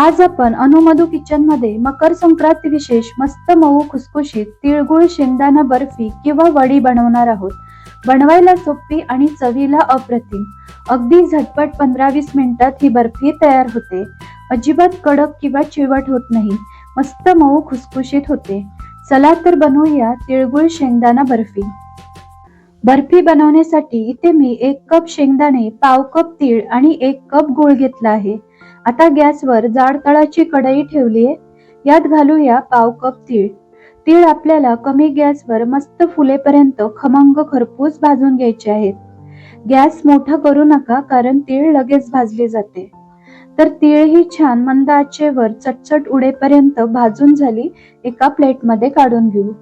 आज आपण अनुमधू किचनमध्ये मकर संक्रांती विशेष मस्त मऊ खुसखुशीत तिळगुळ शेंगदाणा बर्फी किंवा वडी बनवणार आहोत. बनवायला सोपी आणि चवीला अप्रतिम. अगदी झटपट पंधरा वीस मिनिटात ही बर्फी तयार होते. अजिबात कडक किंवा चिवट होत नाही. मस्त मऊ खुसखुशीत होते. चला तर बनवूया तिळगुळ शेंगदाणा बर्फी. बर्फी बनवण्यासाठी इथे मी एक कप शेंगदाणे पाव कप तीळ आणि एक कप गूळ घेतला आहे. आता गॅसवर जाड तळाची कढई ठेवली आहे. यात घालूया पाव कप तीळ. तीळ आपल्याला कमी गॅसवर मस्त फुलेपर्यंत खमंग खरपूस भाजून घ्यायचे आहेत. गॅस मोठा करू नका कारण तीळ लगेच भाजले जाते. तर तीळ ही छान मंद आचेवर चटचट उडेपर्यंत भाजून झाली एका प्लेटमध्ये काढून घेऊ.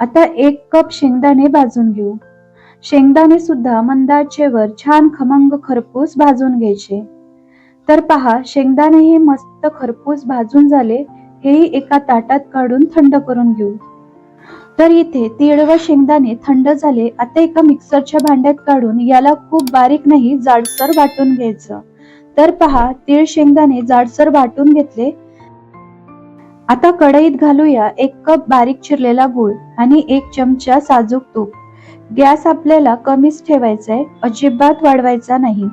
आता एक कप शेंगदाणे भाजून घेऊ. शेंगदाणे सुद्धा मंद आचेवर छान खमंग खरपूस भाजून घ्यायचे. तर पहा शेंगदाणे हे मस्त खरपूस भाजून झाले हेही एका ताटात काढून थंड करून घेऊ. तर इथे तीळ व शेंगदाणे थंड झाले आता एका मिक्सरच्या भांड्यात काढून याला खूप बारीक नाही जाडसर वाटून घ्यायचं. तर पहा तीळ शेंगदाणे जाडसर वाटून घेतले. आता कढईत घालूया एक कप बारीक चिरलेला गूळ आणि एक चमचा साजूक तूप. गॅस आपल्याला कमीच ठेवायचा आहे अजिबात वाढवायचा नाही.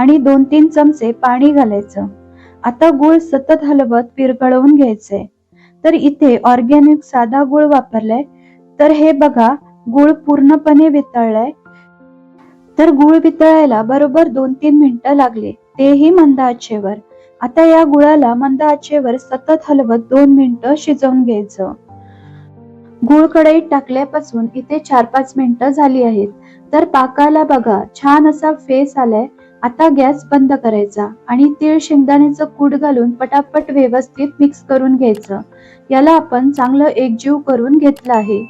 आणि दोन तीन चमचे पाणी घालायचं. आता गूळ सतत हलवत विरघळवून घ्यायचंय तर इथे ऑर्गॅनिक साधा गूळ वापरलाय. तर हे बघा गूळ पूर्णपणे वितळलाय. तर गूळ वितळायला बरोबर दोन तीन मिनिटं लागले. तेही मंद आचेवर. आता या गुळाला मंद आचेवर सतत हलवत दोन मिनिटं शिजवून घ्यायचं. गूळ कढईत टाकल्यापासून इथे चार पाच मिनिटं झाली आहेत. तर पाकाला बघा छान असा फेस आलाय. आता गॅस बंद करायचा आणि तीळ शेंगदाण्याचं कूट घालून पटापट व्यवस्थित मिक्स करून घ्यायचं. याला आपण चांगलं एकजीव करून घेतलं आहे.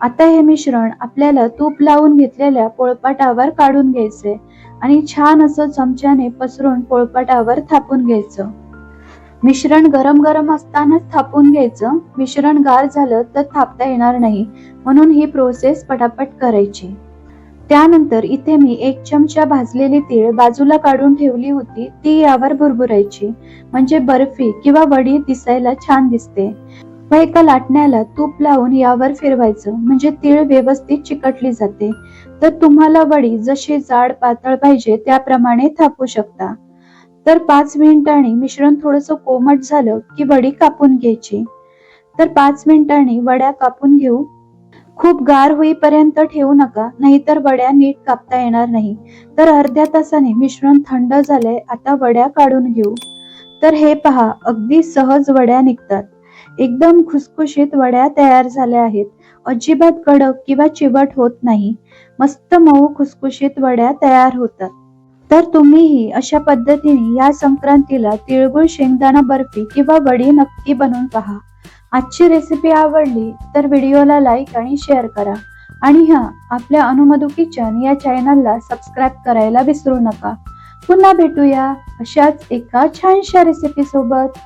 आता हे मिश्रण आपल्याला तूप लावून घेतलेल्या पोळपाटावर काढून घ्यायचंय आणि छान असं चमच्याने पसरून पोळपाटावर थापून घ्यायचं. मिश्रण गरम गरम असतानाच थापून घ्यायचं. मिश्रण गार झालं तर थापता येणार नाही. म्हणून ही प्रोसेस पटापट करायची. त्यानंतर इथे मी एक चमचा भाजलेली तीळ बाजूला काढून ठेवली होती. ती यावर भुरभुरायची. म्हणजे बर्फी किंवा वडी दिसायला छान दिसते. व एका लाटण्याला तूप लावून यावर फिरवायचं. म्हणजे तीळ व्यवस्थित चिकटली जाते. तर तुम्हाला वडी जशी जाड पातळ पाहिजे त्याप्रमाणे थापू शकता. तर पाच मिनिटांनी मिश्रण थोडस कोमट झालं की वडी कापून घ्यायची. तर पाच मिनिटांनी वड्या कापून घेऊ. खूप गार होईपर्यंत ठेवू नका नाहीतर वड्या नीट कापता येणार नाही. तर अर्ध्या तासाने मिश्रण थंड झालंय आता वड्या काढून घेऊ. तर हे पहा अगदी सहज वड्या निघतात. एकदम खुसखुशीत वड्या तयार झाल्या आहेत. अजिबात कडक किंवा चिवट होत नाही. मस्त मऊ खुसखुशीत वड्या तयार होतात. तर तुम्हीही अशा पद्धतीने या संक्रांतीला तिळगुळ शेंगदाणा बर्फी किंवा वडी नक्की बनवून पहा. आजची रेसिपी आवडली तर व्हिडिओला लाईक आणि शेअर करा. आणि हा आपल्या अनुमधू किचन या चॅनलला सबस्क्राईब करायला विसरू नका. पुन्हा भेटूया अशाच एका छानशा रेसिपी सोबत.